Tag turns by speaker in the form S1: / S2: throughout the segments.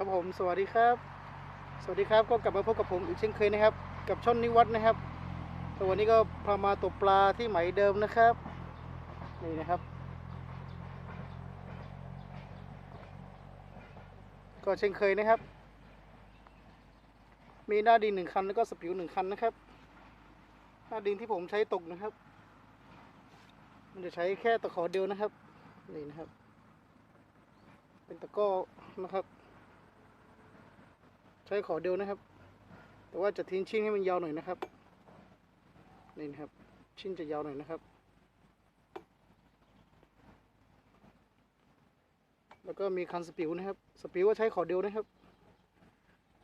S1: ครับผมสวัสดีครับ สวัสดีครับก็กลับมาพบกับผมอีกเช่นเคยนะครับ กับช่องนิวัฒนะครับแต่วันนี้ก็พามาตกปลาที่ไหมเดิมนะครับนี่นะครับ ก็เช่นเคยนะครับ มีหน้าดินหนึ่งคันแล้วก็สปิวหนึ่งคันนะครับ หน้าดินที่ผมใช้ตกนะครับ มันจะใช้แค่ตะขอเดียวนะครับนี่นะครับ เป็นตะก้อนะครับ ใช้ขอเดียวนะครับ แต่ว่าจะทิ้งชิ้นให้มันยาวหน่อยนะครับนี่นะครับ ชิ้นจะยาวหน่อยนะครับ แล้วก็มีคันสปิวนะครับ สปิวว่าใช้ขอเดียวนะครับ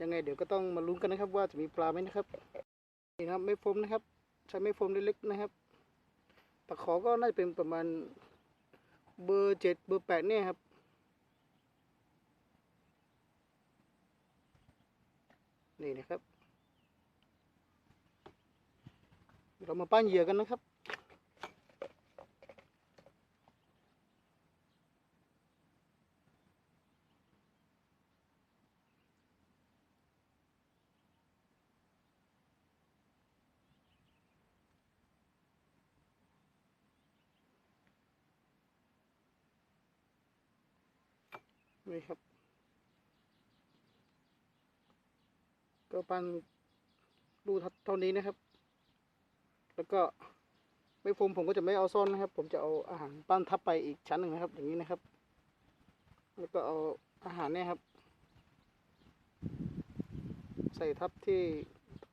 S1: ยังไงเดี๋ยวก็ต้องมาลุ้นกันนะครับ ว่าจะมีปลาไหมนะครับนี่นะครับไม่โฟมนะครับ ใช้ไม่โฟมเล็กๆนะครับตะขอก็น่าจะเป็นประมาณเบอร์เจ็ดเบอร์แปดเนี่ยครับ นี่นะครับ เรามาปั้นเหยื่อกันนะครับนี่ครับ ก็ปั้นรูเท่านี้นะครับ แล้วก็ไม่โฟมผมก็จะไม่เอาซ่อนนะครับ ผมจะเอาอาหารปั้นทับไปอีกชั้นหนึ่งนะครับ อย่างนี้นะครับ แล้วก็เอาอาหารเนี่ยครับ ใส่ทับที่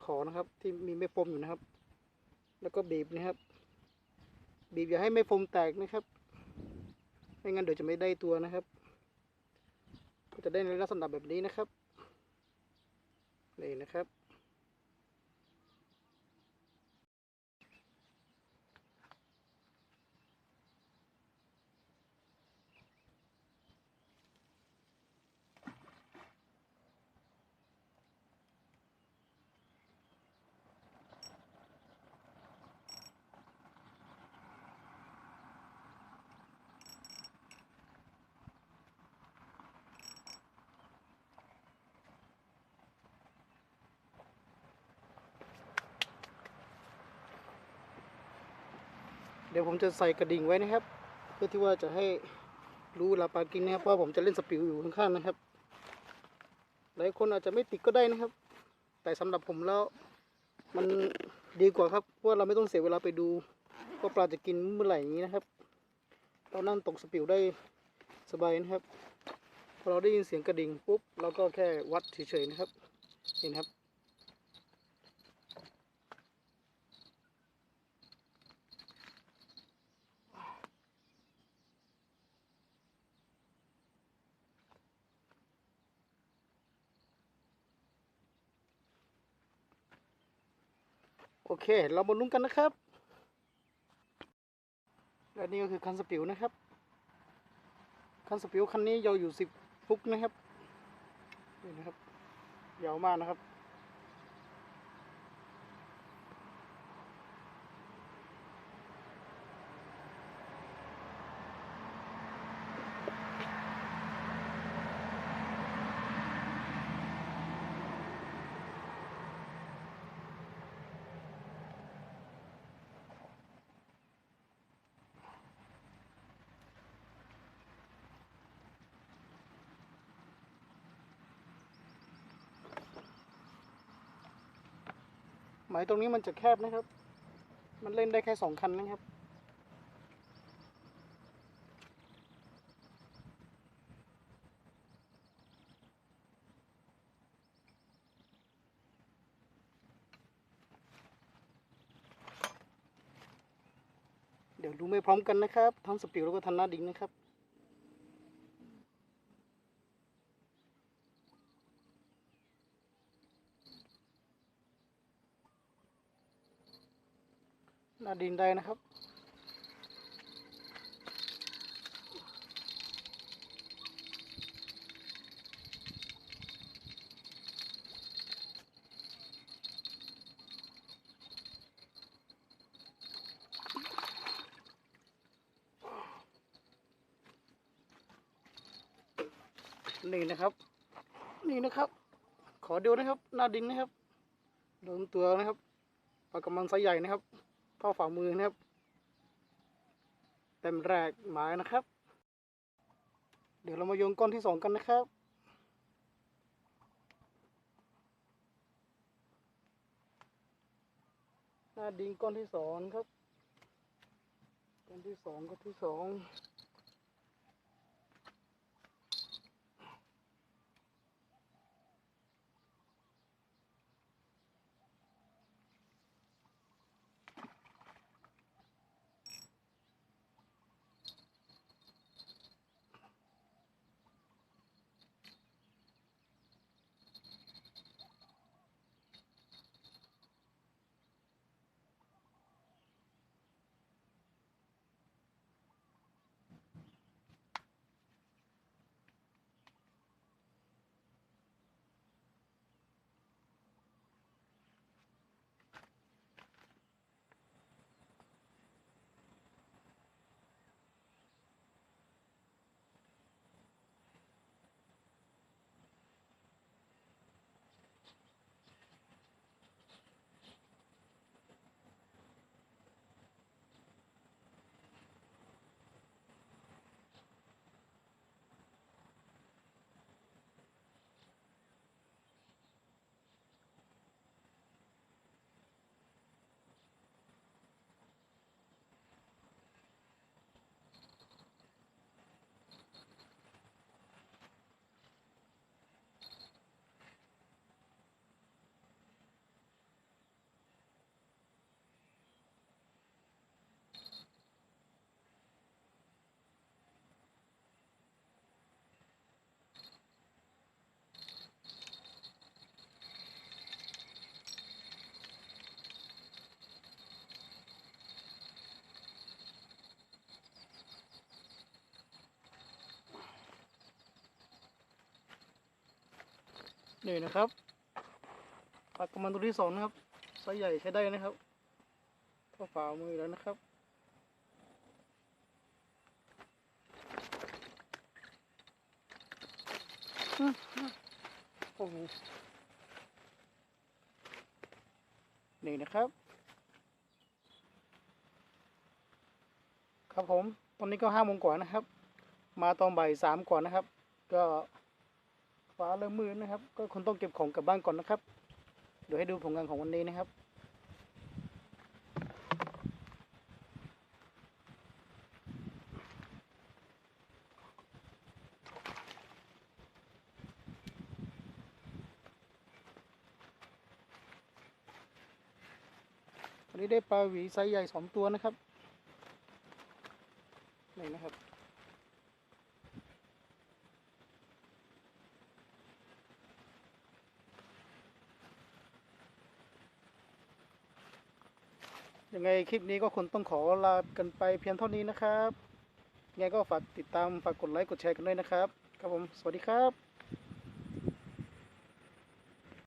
S1: ขอนะครับ ที่มีไม่โฟมอยู่นะครับ แล้วก็บีบนะครับ บีบอย่าให้ไม่โฟมแตกนะครับไม่งั้นเดี๋ยวจะไม่ได้ตัวนะครับ ก็จะได้ในลักษณะแบบนี้นะครับ นี่นะครับ ดี๋ยวผมจะใส่กระดิ่งไว้นะครับ เพื่อที่ว่าจะให้รู้เวลาปลากินนะครับเพราะผมจะเล่นสปิวอยู่ข้างๆนะครับ หลายคนอาจจะไม่ติดก็ได้นะครับ แต่สำหรับผมแล้วมันดีกว่าครับเพราะว่าเราไม่ต้องเสียเวลาไปดูว่าปลาจะกินเมื่อไหร่อย่างนี้นะครับ เรานั่งตกสปิวได้สบายนะครับพอเราได้ยินเสียงกระดิ่งปุ๊บเราก็แค่วัดเฉยๆนะครับ เห็นครับ โอเค เรามาลุ้นกันนะครับ และนี่ก็คือคันสปิวนะครับ คันสปิวคันนี้ยาวอยู่สิบฟุกนะครับ นี่นะครับ ยาวมากนะครับ หมายตรงนี้มันจะแคบนะครับ มันเล่นได้แค่สองคันนะครับ เดี๋ยวดูไม่พร้อมกันนะครับ ทั้งสปิวแล้วก็ทันหน้าดิงนะครับ หน้าดินได้นะครับ นี่นะครับ นี่นะครับ ขอดูนะครับ หน้าดินนะครับโดนตัวนะครับปลากระมังไซส์ใหญ่นะครับ เท่าฝ่ามือนะครับ เต็มแรกหมายนะครับ เดี๋ยวเรามาโยงก้อนที่สองกันนะครับหน้าดิงก้อนที่สองครับก้อนที่สองก้อนที่สอง นี่นะครับปลากระมังตัวที่สองนะครับไซส์ใหญ่ใช้ได้นะครับเท่าฝ่ามือแล้วนะครับโอ้โหนี่นะครับ ครับผม ตอนนี้ก็ห้าโมงกว่านะครับ มาตอนบ่ายสามก่อนนะครับ ก็ ฟ้าเริ่มมืดนะครับ ก็คงต้องเก็บของกลับบ้านก่อนนะครับ เดี๋ยวให้ดูผลงานของวันนี้นะครับวันนี้ได้ปลาหวีไซส์ใหญ่สองตัวนะครับนี่นะครับ ยังไงคลิปนี้ก็คงต้องขอลากันไปเพียงเท่านี้นะครับยังไงก็ฝากติดตามฝากกดไลค์กดแชร์กันด้วยนะครับ ครับผม สวัสดีครับ